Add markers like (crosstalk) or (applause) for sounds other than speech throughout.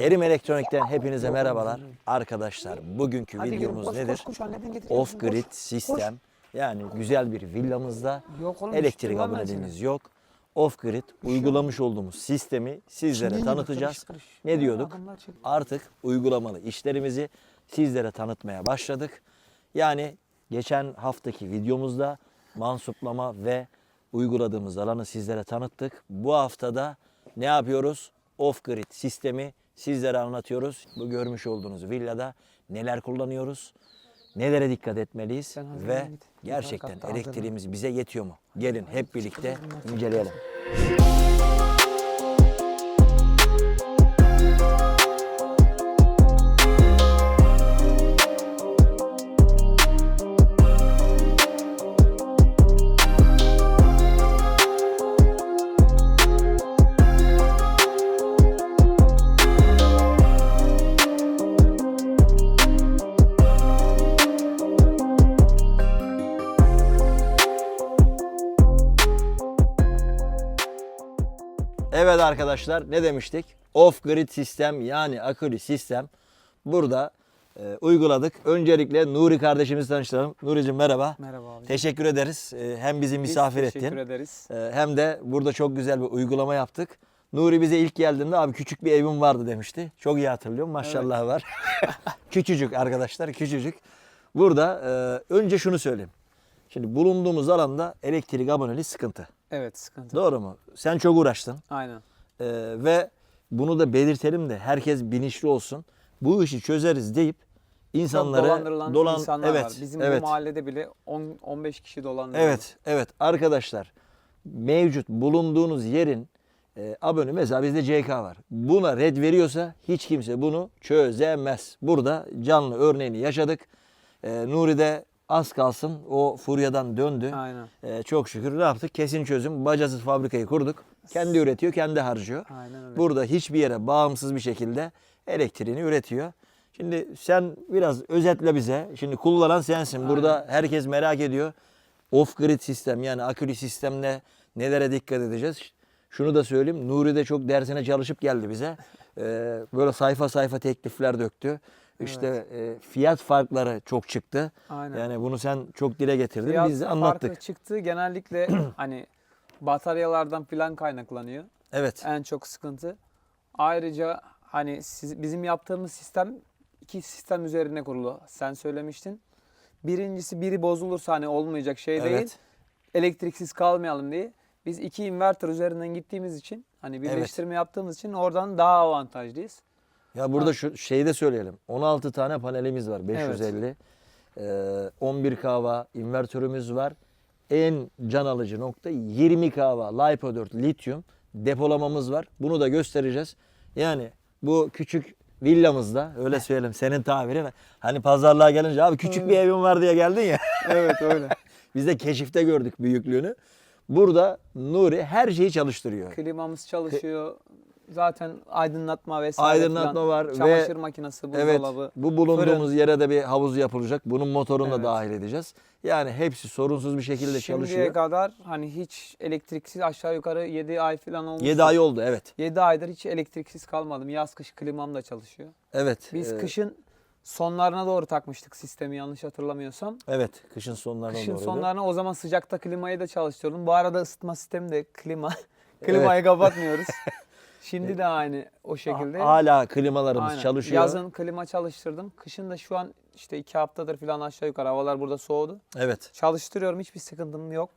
Erim Elektronik'ten hepinize merhabalar. Arkadaşlar bugünkü Hadi videomuz koş, nedir? Koş, koş, Off grid koş. sistem. Yani güzel bir villamızda Yok oğlum, elektrik aboneliğiniz yok. Off grid uygulamış olduğumuz sistemi sizlere Şimdi tanıtacağız. kırış, kırış. Ne diyorduk? Artık uygulamalı işlerimizi sizlere tanıtmaya başladık. Yani geçen haftaki videomuzda mansuplama ve uyguladığımız alanı sizlere tanıttık. Bu haftada ne yapıyoruz? Off-grid sistemi sizlere anlatıyoruz. Bu görmüş olduğunuz villada neler kullanıyoruz? Nelere dikkat etmeliyiz ve gerçekten elektriğimiz bize yetiyor mu? Gelin hep birlikte inceleyelim. Arkadaşlar ne demiştik? Off grid sistem yani akülü sistem burada e, uyguladık. Öncelikle Nuri kardeşimizi tanıştıralım. Nuri'cim merhaba. Merhaba abi. Teşekkür ederiz. E, hem bizi Biz misafir teşekkür ettin. ederiz. e, hem de burada çok güzel bir uygulama yaptık. Nuri bize ilk geldiğinde abi küçük bir evim vardı demişti. Çok iyi hatırlıyorum. Maşallah var. (laughs) küçücük arkadaşlar küçücük. Burada e, önce şunu söyleyeyim. Şimdi bulunduğumuz alanda elektrik aboneliği sıkıntı. Evet sıkıntı. Doğru mu? Sen çok uğraştın. Aynen. Ee, ve bunu da belirtelim de herkes bilinçli olsun. Bu işi çözeriz deyip insanları dolandırılan dolan insanlar evet var. Bizim evet bu mahallede bile 10 15 kişi dolandırıldı. evet evet arkadaşlar mevcut bulunduğunuz yerin e, abone mesela bizde CK var. Buna red veriyorsa hiç kimse bunu çözemez. Burada canlı örneğini yaşadık. E, Nuri de az kalsın o furyadan döndü. Aynen. E, çok şükür ne yaptık? Kesin çözüm. Bacasız fabrikayı kurduk. Kendi üretiyor, kendi harcıyor. Aynen öyle. Burada hiçbir yere bağımsız bir şekilde elektriğini üretiyor. Şimdi sen biraz özetle bize. Şimdi kullanan sensin. Burada herkes merak ediyor. Off grid sistem yani akülü sistemle nelere dikkat edeceğiz? Şunu da söyleyeyim. Nuri de çok dersine çalışıp geldi bize. Ee, böyle sayfa sayfa teklifler döktü. İşte e, fiyat farkları çok çıktı. Aynen. Yani bunu sen çok dile getirdin. Fiyat Biz de farkı anlattık. çıktı. Genellikle (clears throat) hani bataryalardan falan kaynaklanıyor. Evet. En çok sıkıntı. Ayrıca hani siz, bizim yaptığımız sistem iki sistem üzerine kurulu. Sen söylemiştin. Birincisi biri bozulursa hani olmayacak şey değil. Evet. Elektriksiz kalmayalım diye. Biz iki inverter üzerinden gittiğimiz için hani birleştirme yaptığımız için oradan daha avantajlıyız. Ya burada şu şeyi de söyleyelim. 16 tane panelimiz var. 550. Ee, 11 kW invertörümüz var. En can alıcı nokta 20 kW LiPo 4 lityum depolamamız var. Bunu da göstereceğiz. Yani bu küçük villamızda öyle (laughs) söyleyelim senin tabirin. Hani pazarlığa gelince abi küçük bir evim var diye geldin ya. (laughs) Evet öyle. (laughs) Biz de keşifte gördük büyüklüğünü. Burada Nuri her şeyi çalıştırıyor. Klimamız çalışıyor. Zaten aydınlatma vesaire Aydınlatma falan. var ve- Çamaşır makinesi, Evet. buzdolabı. Bu bulunduğumuz yere de bir havuz yapılacak. Bunun motorunu da Evet. dahil edeceğiz. Yani hepsi sorunsuz bir şekilde Şimdiye çalışıyor. kadar hani hiç elektriksiz aşağı yukarı 7 ay falan olmuş. 7 ay oldu evet. 7 aydır hiç elektriksiz kalmadım. Yaz kış klimam da çalışıyor. Evet. Biz e, kışın sonlarına doğru takmıştık sistemi yanlış hatırlamıyorsam. Evet, kışın sonlarına Kışın doğruydu. sonlarına o zaman sıcakta klimayı da çalıştırıyordum. Bu arada ısıtma sistemi de klima. (laughs) Klimayı kapatmıyoruz. (laughs) Şimdi de aynı o şekilde. Hala klimalarımız Aynen. çalışıyor. Yazın klima çalıştırdım. Kışın da şu an işte iki haftadır falan aşağı yukarı havalar burada soğudu. Evet. Çalıştırıyorum hiçbir sıkıntım yok.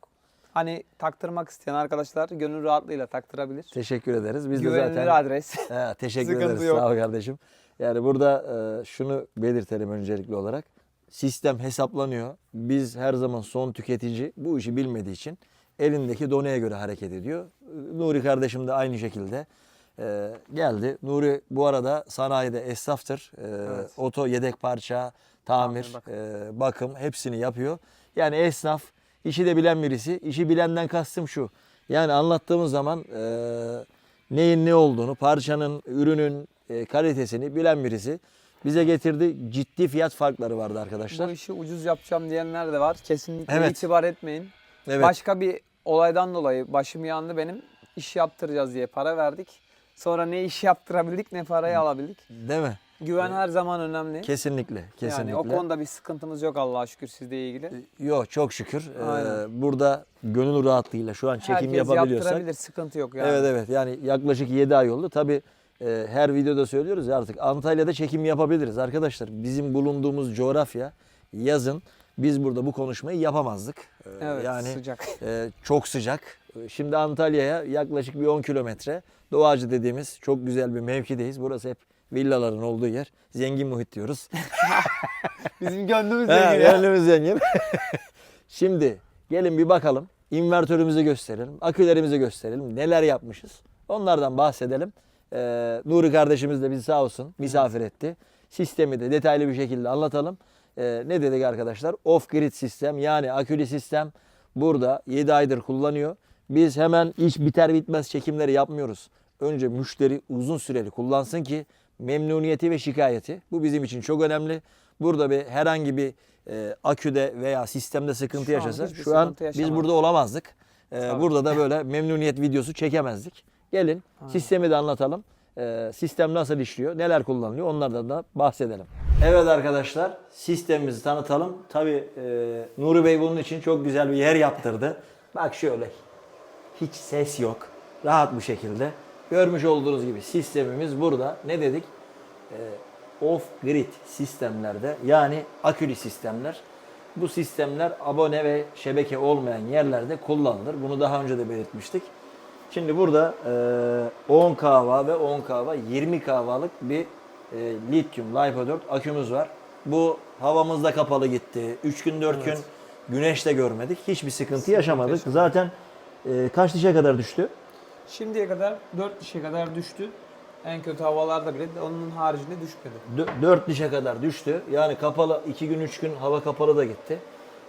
Hani taktırmak isteyen arkadaşlar gönül rahatlığıyla taktırabilir. Teşekkür ederiz. Biz de Güvenilir zaten adres. (laughs) He, teşekkür Sıkıntı ederiz. yok. Sağ ol kardeşim. Yani burada e, şunu belirtelim öncelikli olarak. Sistem hesaplanıyor. Biz her zaman son tüketici bu işi bilmediği için elindeki doneye göre hareket ediyor. E, Nuri kardeşim de aynı şekilde e, geldi. Nuri bu arada sanayide esnaftır. E, Evet. Oto yedek parça, tamir, Tamir, bakım. e, bakım hepsini yapıyor. Yani esnaf işi de bilen birisi. İşi bilenden kastım şu. Yani anlattığımız zaman e, neyin ne olduğunu, parçanın, ürünün e, kalitesini bilen birisi bize getirdi. Ciddi fiyat farkları vardı arkadaşlar. Bu işi ucuz yapacağım diyenler de var. Kesinlikle Evet. itibar etmeyin. Evet. Başka bir olaydan dolayı başım yandı benim. İş yaptıracağız diye para verdik. Sonra ne iş yaptırabildik ne parayı alabildik. Değil mi? Güven her zaman önemli. Kesinlikle. Kesinlikle. Yani o konuda bir sıkıntımız yok Allah'a şükür sizle ilgili. Yok çok şükür. Ee, Aynen. burada gönül rahatlığıyla şu an çekim Herkes yapabiliyorsak. yaptırabilir sıkıntı yok yani. Evet evet yani yaklaşık 7 ay oldu. Tabi her videoda söylüyoruz ya artık Antalya'da çekim yapabiliriz arkadaşlar. Bizim bulunduğumuz coğrafya yazın biz burada bu konuşmayı yapamazdık. Ee, Evet yani sıcak. e, çok sıcak. Şimdi Antalya'ya yaklaşık bir 10 kilometre Doğacı dediğimiz çok güzel bir mevkideyiz. Burası hep villaların olduğu yer. Zengin muhit diyoruz. (laughs) (laughs) Bizim gönlümüz zengin ya. gönlümüz zengin. (laughs) Şimdi gelin bir bakalım. İnvertörümüzü gösterelim. Akülerimizi gösterelim. Neler yapmışız. Onlardan bahsedelim. Ee, Nuri kardeşimiz de bizi sağ olsun misafir etti. Sistemi de detaylı bir şekilde anlatalım. Ee, ne dedik arkadaşlar? Off grid sistem yani akülü sistem burada 7 aydır kullanıyor. Biz hemen iş biter bitmez çekimleri yapmıyoruz. Önce müşteri uzun süreli kullansın ki memnuniyeti ve şikayeti. Bu bizim için çok önemli. Burada bir herhangi bir e, aküde veya sistemde sıkıntı Şu an yaşasa hiçbir şu an sıkıntı biz yaşamadık. burada olamazdık. E, Tabii. burada da böyle memnuniyet videosu çekemezdik. Gelin sistemi de anlatalım. E, sistem nasıl işliyor, neler kullanılıyor onlardan da bahsedelim. Evet arkadaşlar sistemimizi tanıtalım. Tabi Nuri Bey bunun için çok güzel bir yer yaptırdı. Bak şöyle hiç ses yok. Rahat bir şekilde. Görmüş olduğunuz gibi sistemimiz burada. Ne dedik? Ee, off-grid sistemlerde yani akülü sistemler. Bu sistemler abone ve şebeke olmayan yerlerde kullanılır. Bunu daha önce de belirtmiştik. Şimdi burada e, 10 kahva ve 10 kahva 20 kahvalık bir e, lityum LiPo 4 akümüz var. Bu havamızda kapalı gitti. 3 gün 4 gün güneş de görmedik. Hiçbir sıkıntı yaşamadık. yaşamadık. Zaten e, kaç dişe kadar düştü? Şimdiye kadar 4 dişe kadar düştü. En kötü havalarda bile onun haricinde düşmedi. 4 dişe kadar düştü. Yani kapalı 2 gün 3 gün hava kapalı da gitti.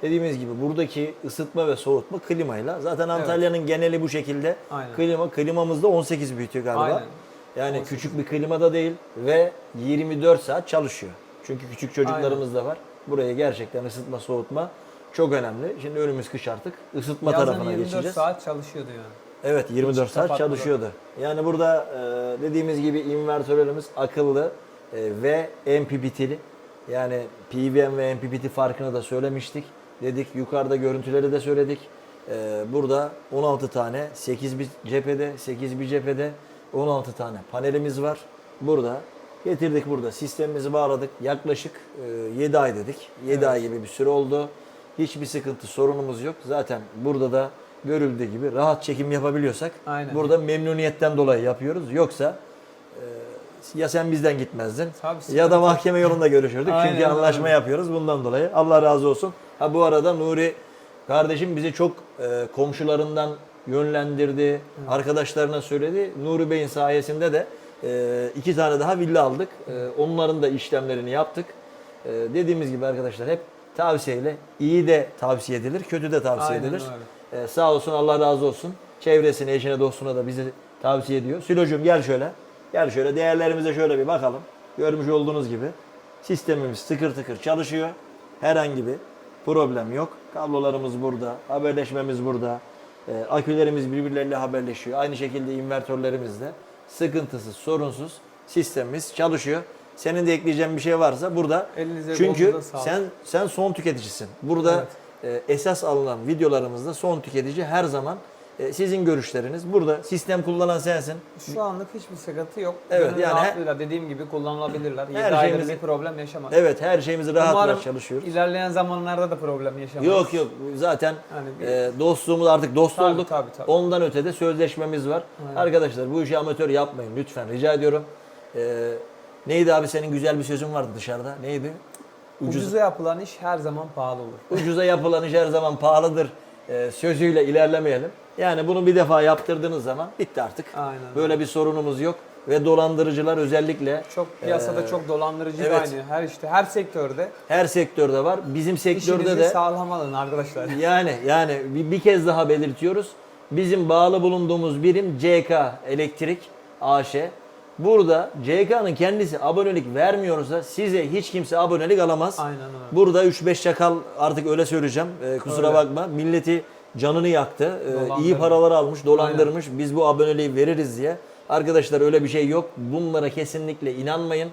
Dediğimiz gibi buradaki ısıtma ve soğutma klimayla. Zaten Antalya'nın geneli bu şekilde. Aynen. Klima klimamızda 18 büyütüyor galiba. Aynen. Yani 18. küçük bir klima da değil ve 24 saat çalışıyor. Çünkü küçük çocuklarımız da var. Buraya gerçekten ısıtma soğutma çok önemli. Şimdi önümüz kış artık. Isıtma Yazın tarafına 24 geçeceğiz. saat çalışıyordu yani. Evet 24 Hiç saat kapatmadan. çalışıyordu. Yani burada e, dediğimiz gibi invertörlerimiz akıllı e, ve MPPT'li. Yani PWM ve MPPT farkını da söylemiştik. Dedik yukarıda görüntüleri de söyledik. E, burada 16 tane 8 bir cephede 8 bir cephede 16 tane panelimiz var. Burada getirdik burada sistemimizi bağladık. Yaklaşık e, 7 ay dedik. 7 Evet. ay gibi bir süre oldu. Hiçbir sıkıntı sorunumuz yok. Zaten burada da görüldüğü gibi rahat çekim yapabiliyorsak Aynen. burada memnuniyetten dolayı yapıyoruz. Yoksa e, ya sen bizden gitmezdin Tabii, ya da mahkeme yolunda görüşürdük. Aynen Çünkü anlaşma yapıyoruz bundan dolayı. Allah razı olsun. Ha bu arada Nuri kardeşim bizi çok e, komşularından yönlendirdi. Arkadaşlarına söyledi. Nuri Bey'in sayesinde de e, iki tane daha villa aldık. E, onların da işlemlerini yaptık. E, dediğimiz gibi arkadaşlar hep tavsiyeyle iyi de tavsiye edilir, kötü de tavsiye Aynen edilir. Ee, sağ olsun Allah razı olsun. Çevresine, eşine, dostuna da bizi tavsiye ediyor. Sülocuğum gel şöyle. Gel şöyle değerlerimize şöyle bir bakalım. Görmüş olduğunuz gibi sistemimiz tıkır tıkır çalışıyor. Herhangi bir problem yok. Kablolarımız burada, haberleşmemiz burada. Ee, akülerimiz birbirleriyle haberleşiyor. Aynı şekilde invertörlerimiz de sıkıntısız, sorunsuz sistemimiz çalışıyor. Senin de ekleyeceğin bir şey varsa burada. Elinize Çünkü sen sen son tüketicisin. Burada Evet. e, esas alınan videolarımızda son tüketici her zaman e, sizin görüşleriniz. Burada sistem kullanan sensin. Şu anlık hiçbir sıkıntı yok. Evet, Gönül yani rahatlığıyla dediğim gibi kullanılabilirler. 7 Her aydır şeyimizi- bir problem yaşamadık. Evet her şeyimizi rahat Umarım rahat çalışıyoruz. ilerleyen zamanlarda da problem yaşamayız. Yok yok zaten Yani bir- e, dostluğumuz artık dost Tabii, olduk. tabii, tabii. Ondan öte de sözleşmemiz var. Aynen. Arkadaşlar bu işi amatör yapmayın lütfen rica ediyorum. E, neydi abi senin güzel bir sözün vardı dışarıda. Neydi? Ucuz, Ucuza yapılan iş her zaman pahalı olur. (laughs) ucuza yapılan iş her zaman pahalıdır e, sözüyle ilerlemeyelim. Yani bunu bir defa yaptırdığınız zaman bitti artık. Aynen. Böyle bir sorunumuz yok. Ve dolandırıcılar özellikle Çok piyasada e, çok dolandırıcı evet. aynı. Her işte her sektörde her sektörde var. Bizim sektörde işinizi de sağlam alın arkadaşlar. (laughs) yani yani bir, bir kez daha belirtiyoruz. Bizim bağlı bulunduğumuz birim CK Elektrik AŞ. Burada CK'nın kendisi abonelik vermiyorsa size hiç kimse abonelik alamaz. Aynen öyle. Burada 3-5 çakal artık öyle söyleyeceğim. Ee, kusura Öyle. bakma. Milleti canını yaktı. Ee, iyi paralar almış, dolandırmış. Biz bu aboneliği veririz diye. Arkadaşlar öyle bir şey yok. Bunlara kesinlikle inanmayın.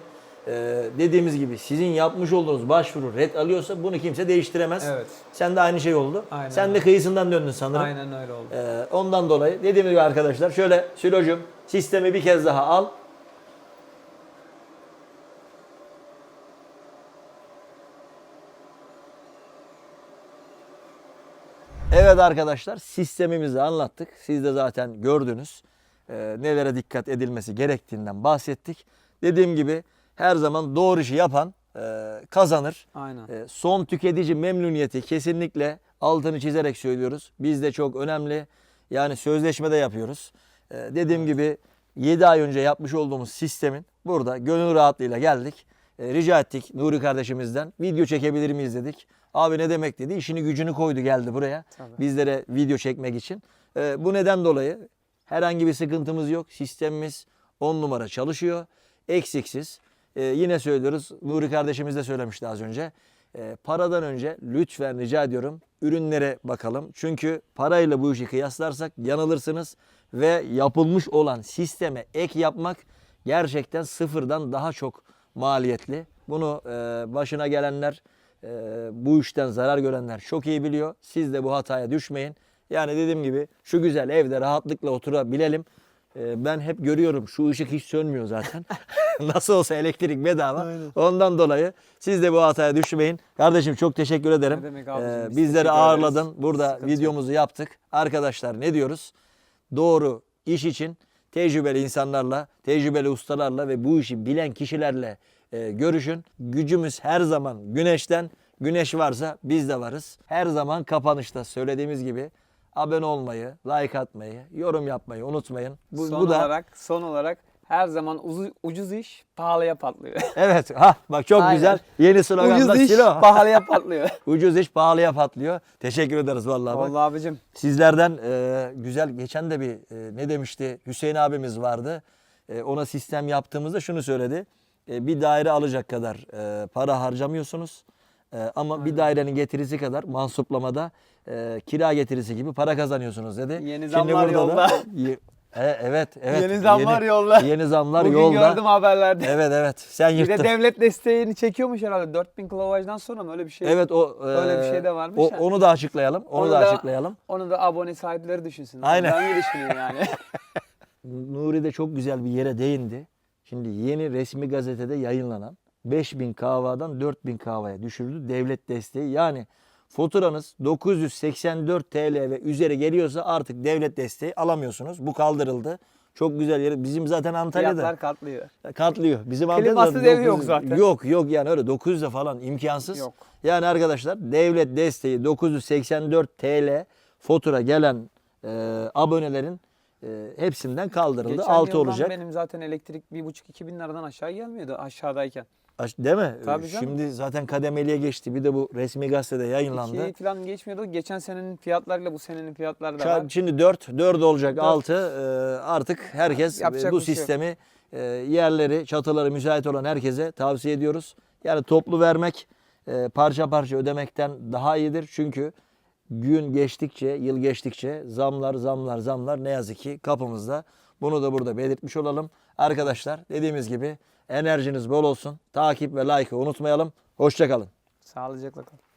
Ee, dediğimiz gibi sizin yapmış olduğunuz başvuru red alıyorsa bunu kimse değiştiremez. Evet. Sen de aynı şey oldu. Aynen Sen de öyle. kıyısından döndün sanırım. Aynen öyle oldu. Ee, ondan dolayı dediğim gibi arkadaşlar şöyle Sülocum sistemi bir kez daha al. Evet arkadaşlar sistemimizi anlattık. Siz de zaten gördünüz. Ee, nelere dikkat edilmesi gerektiğinden bahsettik. Dediğim gibi her zaman doğru işi yapan e, kazanır. Aynen. E, son tüketici memnuniyeti kesinlikle altını çizerek söylüyoruz. Bizde çok önemli. Yani sözleşmede yapıyoruz. E, dediğim gibi 7 ay önce yapmış olduğumuz sistemin burada gönül rahatlığıyla geldik. E, rica ettik Nuri kardeşimizden video çekebilir miyiz dedik. Abi ne demek dedi. İşini gücünü koydu geldi buraya. Tabii. Bizlere video çekmek için. E, bu neden dolayı herhangi bir sıkıntımız yok. Sistemimiz 10 numara çalışıyor. Eksiksiz. Ee, yine söylüyoruz. Nuri kardeşimiz de söylemişti az önce. Ee, paradan önce lütfen rica ediyorum ürünlere bakalım. Çünkü parayla bu işi kıyaslarsak yanılırsınız ve yapılmış olan sisteme ek yapmak gerçekten sıfırdan daha çok maliyetli. Bunu e, başına gelenler, e, bu işten zarar görenler çok iyi biliyor. Siz de bu hataya düşmeyin. Yani dediğim gibi şu güzel evde rahatlıkla oturabilelim. Ee, Ben hep görüyorum şu ışık hiç sönmüyor zaten. (laughs) Nasıl olsa elektrik bedava. Aynen. Ondan dolayı siz de bu hataya düşmeyin. Kardeşim çok teşekkür ederim. Ne demek abicim, Ee, biz bizleri ağırladın. Burada Sıkıntı yok. videomuzu yaptık. Arkadaşlar ne diyoruz? Doğru iş için tecrübeli insanlarla, tecrübeli ustalarla ve bu işi bilen kişilerle e, görüşün. Gücümüz her zaman güneşten. Güneş varsa biz de varız. Her zaman kapanışta söylediğimiz gibi abone olmayı, like atmayı, yorum yapmayı unutmayın. Bu, son bu da olarak son olarak her zaman uzu- ucuz iş pahalıya patlıyor. (laughs) evet ha bak çok Aynen. güzel yeni slogan ucuz da iş Silo. (laughs) pahalıya patlıyor. (laughs) Ucuz iş pahalıya patlıyor. Teşekkür ederiz vallahi. bak. Vallahi abicim. Sizlerden e, güzel geçen de bir e, ne demişti Hüseyin abimiz vardı. E, ona sistem yaptığımızda şunu söyledi. E, bir daire alacak kadar e, para harcamıyorsunuz. E, ama bir dairenin getirisi kadar mansuplamada e, kira getirisi gibi para kazanıyorsunuz dedi. Yeni zamlar burada da- yolda. Ye- E, evet, evet. Yeni zamlar yolda. Yeni zamlar Bugün yolda. gördüm haberlerde. Evet evet. Sen Bir yırttın. de devlet desteğini çekiyormuş herhalde. 4000 kilowatttan sonra mı öyle bir şey? Evet o Öyle bir e, şey de varmış o- ya. onu da açıklayalım. Onu, da, açıklayalım. Onu da abone sahipleri düşünsün. Aynen. Ben iyi düşünüyorum yani. (laughs) Nuri de çok güzel bir yere değindi. Şimdi yeni resmi gazetede yayınlanan 5000 kahvadan 4000 kahvaya düşürüldü devlet desteği. Yani faturanız 984 TL ve üzeri geliyorsa artık devlet desteği alamıyorsunuz. Bu kaldırıldı. Çok güzel yeri. Bizim zaten Antalya'da Fiyatlar katlıyor. katlıyor. Bizim Klimasız Antalya'da evi yok 900 zaten. Yok yok yani öyle 900'e falan imkansız. Yok. Yani arkadaşlar devlet desteği 984 TL fatura gelen e, abonelerin e, hepsinden kaldırıldı. Geçen 6 yıldan olacak. benim zaten elektrik 1,5-2 bin liradan aşağı gelmiyordu aşağıdayken. Değil mi? Tabii canım. Şimdi zaten kademeliye geçti. Bir de bu resmi gazetede yayınlandı. 2'yi falan geçmiyordu. Geçen senenin fiyatlarıyla bu senenin fiyatları da var. Şimdi 4, 4 olacak Dört. 6. artık herkes Yapacak bu bir şey yok. sistemi e, yerleri, çatıları müsait olan herkese tavsiye ediyoruz. Yani toplu vermek e, parça parça ödemekten daha iyidir. Çünkü gün geçtikçe, yıl geçtikçe zamlar, zamlar, zamlar ne yazık ki kapımızda. Bunu da burada belirtmiş olalım. Arkadaşlar dediğimiz gibi enerjiniz bol olsun. Takip ve like'ı unutmayalım. Hoşçakalın. Sağlıcakla kalın.